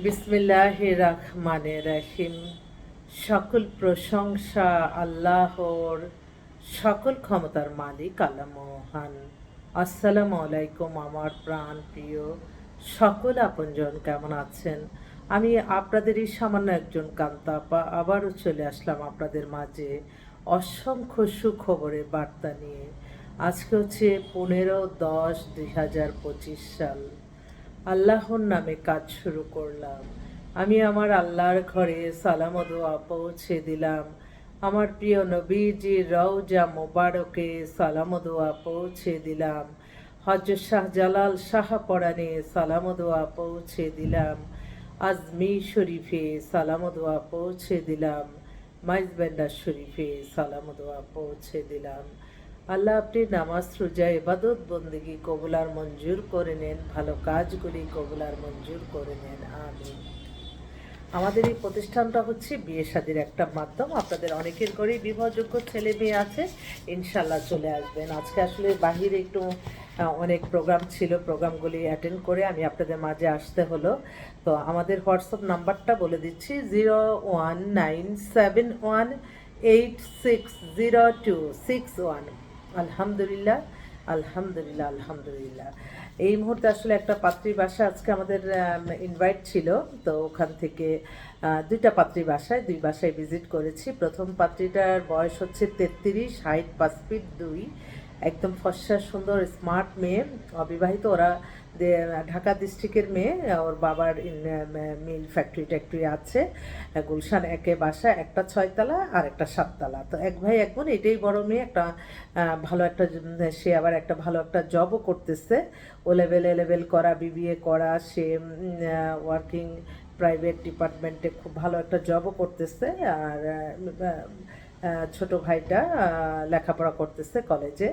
বিসমিল্লাহ রহমানে রাহিম। সকল প্রশংসা আল্লাহর, সকল ক্ষমতার মালিক আল্লাহ মহান। আসসালামু আলাইকুম আমার প্রাণ প্রিয় সকল আপনজন, কেমন আছেন? আমি আপনাদেরই সামান্য একজন কান্তাপা, আবারও চলে আসলাম আপনাদের মাঝে অসংখ্য সুখবরের বার্তা নিয়ে। আজকে হচ্ছে পনেরো দশ দুই হাজার পঁচিশ সাল। আল্লাহর নামে কাজ শুরু করলাম। আমি আমার আল্লাহর ঘরে সালাম দোয়া পৌঁছে দিলাম। আমার প্রিয় নবীজি রওজা মোবারকে সালাম দোয়া পৌঁছে দিলাম। হজরত শাহ জালাল সালাম দোয়া পৌঁছে দিলাম। আজমি শরীফে সালাম দোয়া পৌঁছে দিলাম। মাইজবেন্ডার শরীফে সালাম দোয়া পৌঁছে দিলাম। আল্লাহ আপনি নামাজ, রোজা এবাদত বন্দিগি, কবুলার, মঞ্জুর করে নেন। ভালো কাজগুলি কবুলার, মঞ্জুর করে নেন। আমিন। আমাদের এই প্রতিষ্ঠানটা হচ্ছে বিয়ে শাদির একটা মাধ্যম। আপনাদের অনেকের করেই বিবাহযোগ্য ছেলে মেয়ে আছে। ইনশাল্লাহ চলে আসবেন। আজকে আসলে বাহিরে একটু অনেক প্রোগ্রাম ছিল। প্রোগ্রামগুলি অ্যাটেন্ড করে আমি আপনাদের মাঝে আসতে হলো। তো আমাদের হোয়াটসঅ্যাপ নাম্বারটা বলে দিচ্ছি। Zero one nine seven one eight six zero two six one. আলহামদুলিল্লাহ আলহামদুলিল্লাহ আলহামদুলিল্লাহ। এই মুহূর্তে আসলে একটা পাত্রী বাসা আজকে আমাদের ইনভাইট ছিল, তো ওখান থেকে দুইটা পাত্রী বাসায় দুই বাসায় ভিজিট করেছি। প্রথম পাত্রীটার বয়স হচ্ছে তেত্রিশ হাইট পাঁচ ফিট দুই, একদম ফর্সা সুন্দর স্মার্ট মেয়ে। অবিবাহিত ওরা ঢাকা ডিস্ট্রিক্টের মেয়ে ওর বাবার মিল ফ্যাক্টরি ট্যাক্টরি আছে গুলশান একে বাসা, একটা ছয়তলা আর একটা সাততলা। তো এক ভাই, এক বোন, এটাই বড় মেয়ে, একটা ভালো একটা সে আবার একটা ভালো একটা জবও করতেছে। ও লেভেল এ লেভেল করা বিবিএ করা, সে ওয়ার্কিং প্রাইভেট ডিপার্টমেন্টে খুব ভালো একটা জবও করতেছে। আর ছোট ভাইটা লেখাপড়া করতেছে কলেজে।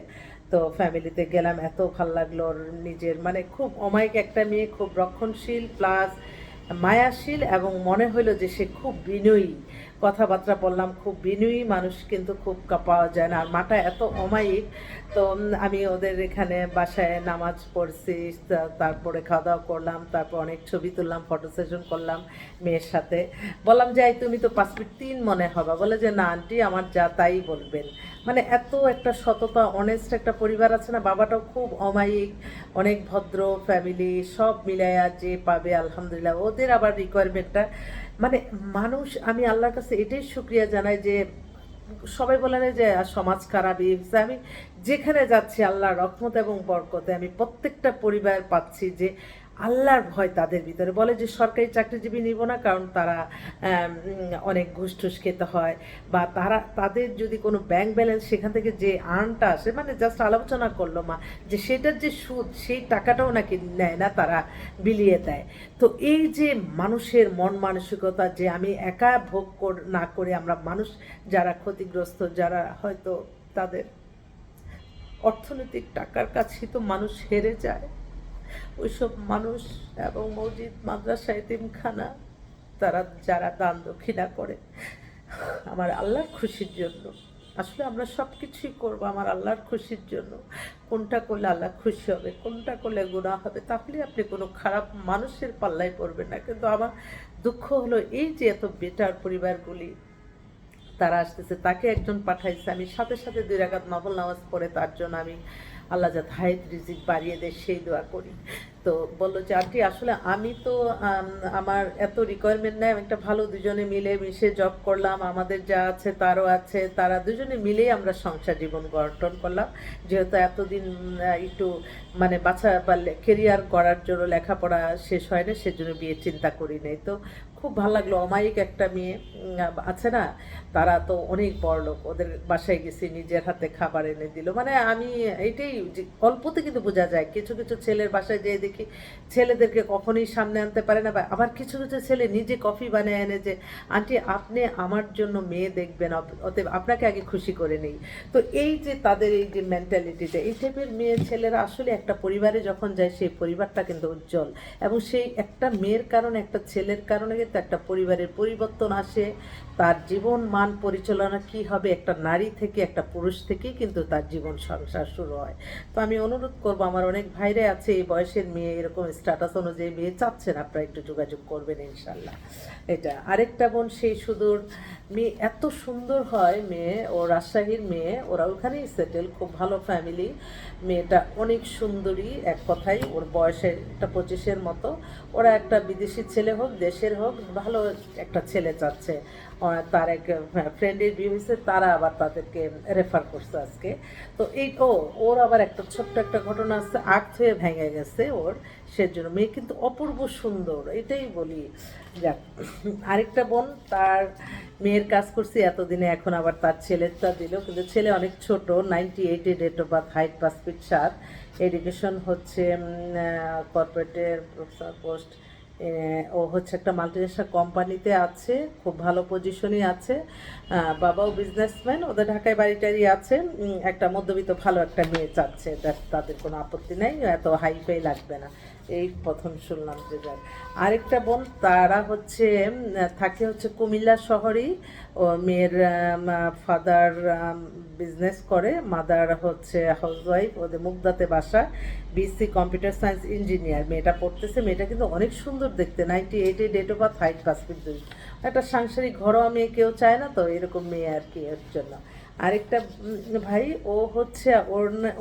তো ফ্যামিলিতে গেলাম, এত ভালো লাগল নিজের মানে খুব অমায়িক একটা মেয়ে, খুব রক্ষণশীল প্লাস মায়াশীল এবং মনে হইল যে সে খুব বিনয়ী। কথাবার্তা বললাম, খুব বিনয়ী মানুষ কিন্তু খুব পাওয়া যায় না। আর মাটা এত অমায়িক, তো আমি ওদের এখানে বাসায় নামাজ পড়ছি তারপরে খাওয়া দাওয়া করলাম, তারপর অনেক ছবি তুললাম, ফটো সেশন করলাম মেয়ের সাথে। বললাম যে তুমি তো পাঁচ তিন মনে হবে। বলে যে, না আন্টি, আমার যা তাই বলবেন। মানে এত একটা সততা অনেস্ট একটা পরিবার আছে না, বাবাটাও খুব অমায়িক, অনেক ভদ্র ফ্যামিলি সব মিলাইয়া যে পাবে, আলহামদুলিল্লাহ। ওদের আবার রিকোয়ারমেন্টটা মানে মানুষ, আমি আল্লাহর কাছে এটাই শুক্রিয়া জানাই যে সবাই বলেন যে সমাজ খারাপ এই হয়েছে। আমি যেখানে যাচ্ছি আল্লাহ রহমত এবং বরকতে আমি প্রত্যেকটা পরিবার পাচ্ছি যে আল্লাহর ভয় তাদের ভিতরে। বলে যে সরকারি চাকরিজীবী নিব না, কারণ তারা অনেক ঘুষ ঠুস খেতে হয়। বা তারা, তাদের যদি কোনো ব্যাংক ব্যালেন্স সেখান থেকে যে আর্নটা আসে মানে জাস্ট আলোচনা করল মা, যে সেটার যে সুদ, সেই টাকাটাও নাকি নেয় না, তারা বিলিয়ে দেয়। তো এই যে মানুষের মন মানসিকতা, যে আমি একা ভোগ কর- না করে আমরা মানুষ যারা ক্ষতিগ্রস্ত, যারা হয়তো তাদের অর্থনৈতিক টাকার কাছে তো মানুষ হেরে যায়। ওইসব মানুষ এবং মসজিদ মাদ্রাসা এতিমখানা তারা, যারা দান দক্ষিণা করে। আমার আল্লাহর খুশির জন্য। আসলে আমরা সব কিছুই করব আমার আল্লাহর খুশির জন্য। কোনটা করলে আল্লাহ খুশি হবে, কোনটা করলে গুণা হবে, তাহলে আপনি কোনো খারাপ মানুষের পাল্লায় পড়বেন না। কিন্তু আমার দুঃখ হলো এই যে এত বেটার পরিবারগুলি তারা আসতেছে, তাকে একজন পাঠাইছে। আমি সাথে সাথে দুই রাগাত নবল নামাজ পড়ে, তার জন্য আমি আল্লাহ যা হায়েত রিজিক বাড়িয়ে দেয়, সেই দোয়া করি। তো বলল যে, আন্টি, আসলে আমি তো আমার এত রিকোয়ারমেন্ট নেই, আমি একটা ভালো দুজনে মিলে মিশে জব করলাম, আমাদের যা আছে তারও আছে, তারা দুজনে মিলেই আমরা সংসার জীবন গঠন করলাম। যেহেতু এতদিন একটু মানে বাচ্চা বা কেরিয়ার করার জন্য লেখাপড়া শেষ হয় না সেজন্য বিয়ে চিন্তা করি নাই। তো খুব ভালো লাগল। অমায়িক একটা মেয়ে আছে না? তারা তো অনেক বড় লোক। ওদের বাসায় গেছি, নিজের হাতে খাবার এনে দিল। মানে আমি এইটাই অল্পতে কিন্তু বোঝা যায়, কিছু কিছু ছেলের বাসায় যেয়ে দেখি ছেলেদেরকে কখনোই সামনে আনতে পারে না আবার কিছু কিছু ছেলে নিজে কফি বানিয়ে এনে যে, আন্টি, আপনি আমার জন্য মেয়ে দেখবেন অতএব আপনাকে আগে খুশি করে নেই। তো এই যে তাদের এই যে মেন্টালিটিটা এই টাইপের মেয়ে ছেলেরা আসলে একটা পরিবারে যখন যায়, সেই পরিবারটা কিন্তু উজ্জ্বল। এবং সেই একটা মেয়ের কারণে, একটা ছেলের কারণে একটা পরিবারের পরিবর্তন আসে। তার জীবন মান পরিচালনা কি হবে? একটা নারী থেকে একটা পুরুষ থেকেই কিন্তু তার জীবন সংসার শুরু হয়। তো আমি অনুরোধ করব, আমার অনেক ভাইরে আছে, এই বয়সের মেয়ে, এরকম স্ট্যাটাস অনুযায়ী মেয়ে চাচ্ছেন, আপনারা একটু যোগাযোগ করবেন ইনশাল্লাহ এটা, আরেকটা বোন সেই সুদূর, মেয়ে এত সুন্দর হয়, মেয়ে, ও রাজশাহীর মেয়ে, ওরা ওখানেই সেটেল খুব ভালো ফ্যামিলি মেয়েটা অনেক সুন্দরী, এক কথাই ওর বয়সের একটা পঁচিশের মতো। ওরা একটা বিদেশি ছেলে হোক, দেশের হোক, ভালো একটা ছেলে চাচ্ছে। তার এক ফ্রেন্ডের বিয়ে হয়েছে, তারা আবার তাদেরকে রেফার করছে আজকে। তো এই, ও, ওর আবার একটা ছোট্ট একটা ঘটনা আছে, আগ হয়ে ভেঙে গেছে ওর সেজন্য। মেয়ে কিন্তু অপূর্ব সুন্দর, এটাই বলি। যাক, আরেকটা বোন, তার মেয়ের কাজ করছি, এতদিনে এখন আবার তার ছেলেরটা দিল, কিন্তু ছেলে অনেক ছোট নাইনটি এইটে ডেট অফ বার্থ হাইট পাঁচ ফিট এডুকেশন হচ্ছে কর্পোরেটের প্রফেসর পোস্ট ও হচ্ছে একটা মাল্টিনেশনাল কোম্পানিতে আছে, খুব ভালো পজিশনই আছে। বাবাও বিজনেসম্যান ওদের ঢাকায় বাড়িটারি আছে। একটা মধ্যবিত্ত ভালো একটা মেয়ে চাচ্ছে তাদের কোনো আপত্তি নেই, এত হাই ফাই লাগবে না। এই প্রথম শুনলাম যে যাক আরেকটা বোন, তারা হচ্ছে থাকে হচ্ছে কুমিল্লা শহরেই। ও মেয়ের ফাদার বিজনেস করে। মাদার হচ্ছে হাউসওয়াইফ ওদের মুগদাতে বাসা বিসি কম্পিউটার সায়েন্স ইঞ্জিনিয়ার মেয়েটা পড়তেছে, মেয়েটা কিন্তু অনেক সুন্দর দেখতে নাইনটি এইটে ডেট অফ বার্থ হাইট পাস ফিট একটা সাংসারিক ঘরোয়া মেয়ে কেউ চায় না তো, এরকম মেয়ে আর কি এর জন্য। আরেকটা ভাই, ও হচ্ছে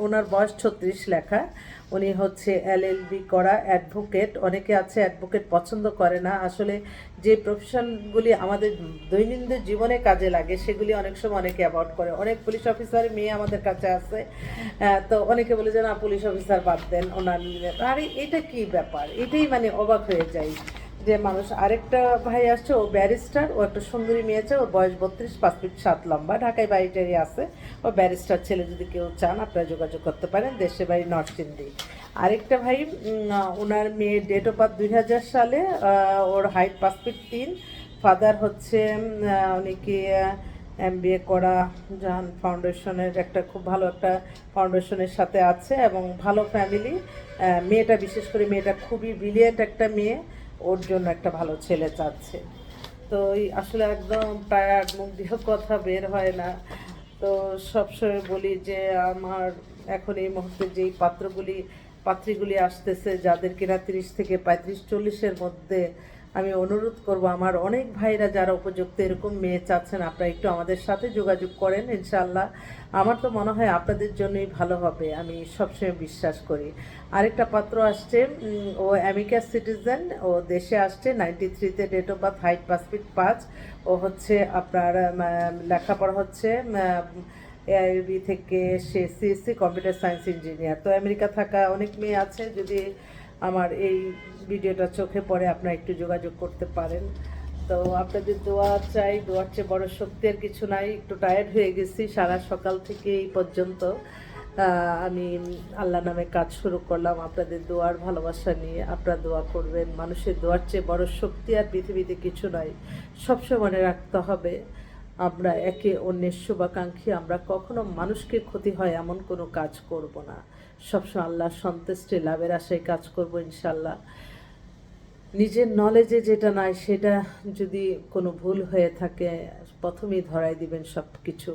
ওনার বয়স ছত্রিশ লেখা। উনি হচ্ছে এলএলবি করা অ্যাডভোকেট। অনেকে আছে অ্যাডভোকেট পছন্দ করে না। আসলে যে প্রফেশনগুলি আমাদের দৈনন্দিন জীবনে কাজে লাগে, সেগুলি অনেক সময় অনেকে অ্যাভয়েড করে। অনেক পুলিশ অফিসার মেয়ে আমাদের কাছে আছে। তো অনেকে বলে যে, না, পুলিশ অফিসার বাদ দেন। ওনার, আরে, এটা কি ব্যাপার? এটাই মানে অবাক হয়ে যায় যে মানুষ আরেকটা ভাই আসছে, ও ব্যারিস্টার, ও একটা সুন্দরী মেয়ে আছে, ওর বয়স বত্রিশ, পাঁচ ফিট সাত লম্বা, ঢাকায় বাড়িটারি আছে। ও ব্যারিস্টার ছেলে যদি কেউ চান, আপনারা যোগাযোগ করতে পারেন, দেশে বাড়ি নর্থ নরসিংদী আরেকটা ভাই ওনার মেয়ের ডেট অফ বার্থ দুই হাজার সালে ওর হাইট পাঁচ ফিট তিন ফাদার হচ্ছে উনি কি এ করা জাহান ফাউন্ডেশনের একটা খুব ভালো একটা ফাউন্ডেশনের সাথে আছে এবং ভালো ফ্যামিলি মেয়েটা, বিশেষ করে মেয়েটা খুবই ব্রিলিয়েন্ট একটা মেয়ে। ওর জন্য একটা ভালো ছেলে চাচ্ছে। তো আসলে একদম টায়ার্ড মুখ দিয়ে কথা বের হয় না। তো সবসময় বলি যে, আমার এখন এই মুহূর্তে যেই পাত্রগুলি, পাত্রীগুলি আসতেছে, যাদের কিনা তিরিশ থেকে পঁয়ত্রিশ, চল্লিশের মধ্যে আমি অনুরোধ করব, আমার অনেক ভাইরা যারা উপযুক্ত এরকম মেয়ে চাচ্ছেন, আপনারা একটু আমাদের সাথে যোগাযোগ করেন ইনশাল্লাহ আমার তো মনে হয় আপনাদের জন্যই ভালো হবে, আমি সবসময় বিশ্বাস করি। আরেকটা পাত্র আসছে ও আমেরিকার সিটিজেন, ও দেশে আসছে নাইনটি থ্রিতে ডেট অফ বার্থ হাইট পাঁচ ফিট পাঁচ। ও হচ্ছে আপনার লেখাপড়া হচ্ছে এআইবি থেকে সে সিএসসি কম্পিউটার সায়েন্স ইঞ্জিনিয়ার। তো আমেরিকা থাকা অনেক মেয়ে আছে, যদি আমার এই ভিডিওটা চোখে পড়ে, আপনারা একটু যোগাযোগ করতে পারেন। তো আপনাদের দোয়া চাই, দোয়ার চেয়ে বড় শক্তি আর কিছু নাই। একটু টায়ার্ড হয়ে গেছি সারা সকাল থেকে এই পর্যন্ত। আমি আল্লাহ নামে কাজ শুরু করলাম আপনাদের দোয়ার ভালোবাসা নিয়ে। আপনারা দোয়া করবেন। মানুষের দোয়ার চেয়ে বড় শক্তি আর পৃথিবীতে কিছু নাই। সবসময় মনে রাখতে হবে। আমরা একে অন্যের শুভাকাঙ্ক্ষী, আমরা কখনো মানুষকে ক্ষতি হয় এমন কোনো কাজ করব না। সবসময় আল্লাহ সন্তুষ্টি, লাভের আশায় কাজ করব ইনশাল্লাহ নিজের নলেজে যেটা নাই, সেটা যদি কোনো ভুল হয়ে থাকে, প্রথমেই ধরাই দিবেন সব কিছু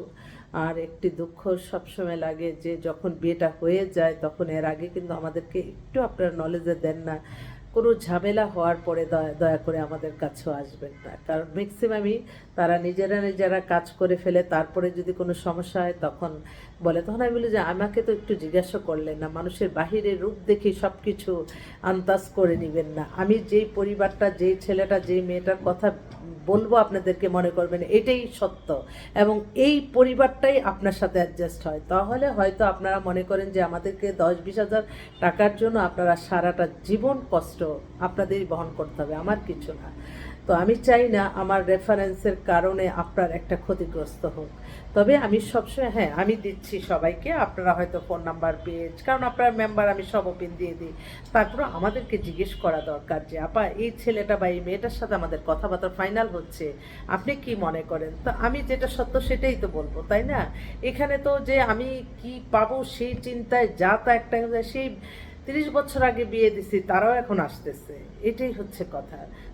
আর একটি দুঃখ সবসময় লাগে যে যখন বিয়েটা হয়ে যায়, তখন এর আগে কিন্তু আমাদেরকে একটু আপনার নলেজে দেন না। কোনো ঝামেলা হওয়ার পরে দয়া দয়া করে আমাদের কাছেও আসবেন না। কারণ ম্যাক্সিমামই তারা নিজেরা নিজেরা কাজ করে ফেলে, তারপরে যদি কোনো সমস্যা হয় তখন বলে, তখন আমি বলি যে, আমাকে তো একটু জিজ্ঞাসা করলেন না, মানুষের বাহিরের রূপ দেখে সব কিছু আন্দাজ করে নেবেন না। আমি যেই পরিবারটা, যেই ছেলেটা, যেই মেয়েটার কথা বলব আপনাদেরকে মনে করবেন, এটাই সত্য। এবং এই পরিবারটাই আপনার সাথে অ্যাডজাস্ট হয়। তাহলে হয়তো আপনারা মনে করেন যে, আমাদেরকে দশ বিশ হাজার টাকার জন্য আপনারা সারাটা জীবন কষ্ট আপনাদেরই বহন করতে হবে। আমার কিছু না। তো আমি চাই না আমার রেফারেন্সের কারণে আপনার একটা ক্ষতিগ্রস্ত হোক। তবে আমি সবসময় হ্যাঁ আমি দিচ্ছি সবাইকে। আপনারা হয়তো ফোন নাম্বার পেজ কারণ আপনার মেম্বার আমি সব ওপেন দিয়ে দিই। তারপরে আমাদেরকে জিজ্ঞেস করা দরকার যে, আপা, এই ছেলেটা বা এই মেয়েটার সাথে আমাদের কথাবার্তা ফাইনাল হচ্ছে। আপনি কি মনে করেন? তো আমি যেটা সত্য সেটাই তো বলব, তাই না? এখানে তো যে আমি কি পাবো সেই চিন্তায় যা তা একটা সেই তিরিশ বছর আগে বিয়ে দিছি, তারাও এখন আসতেছে। এটাই হচ্ছে কথা।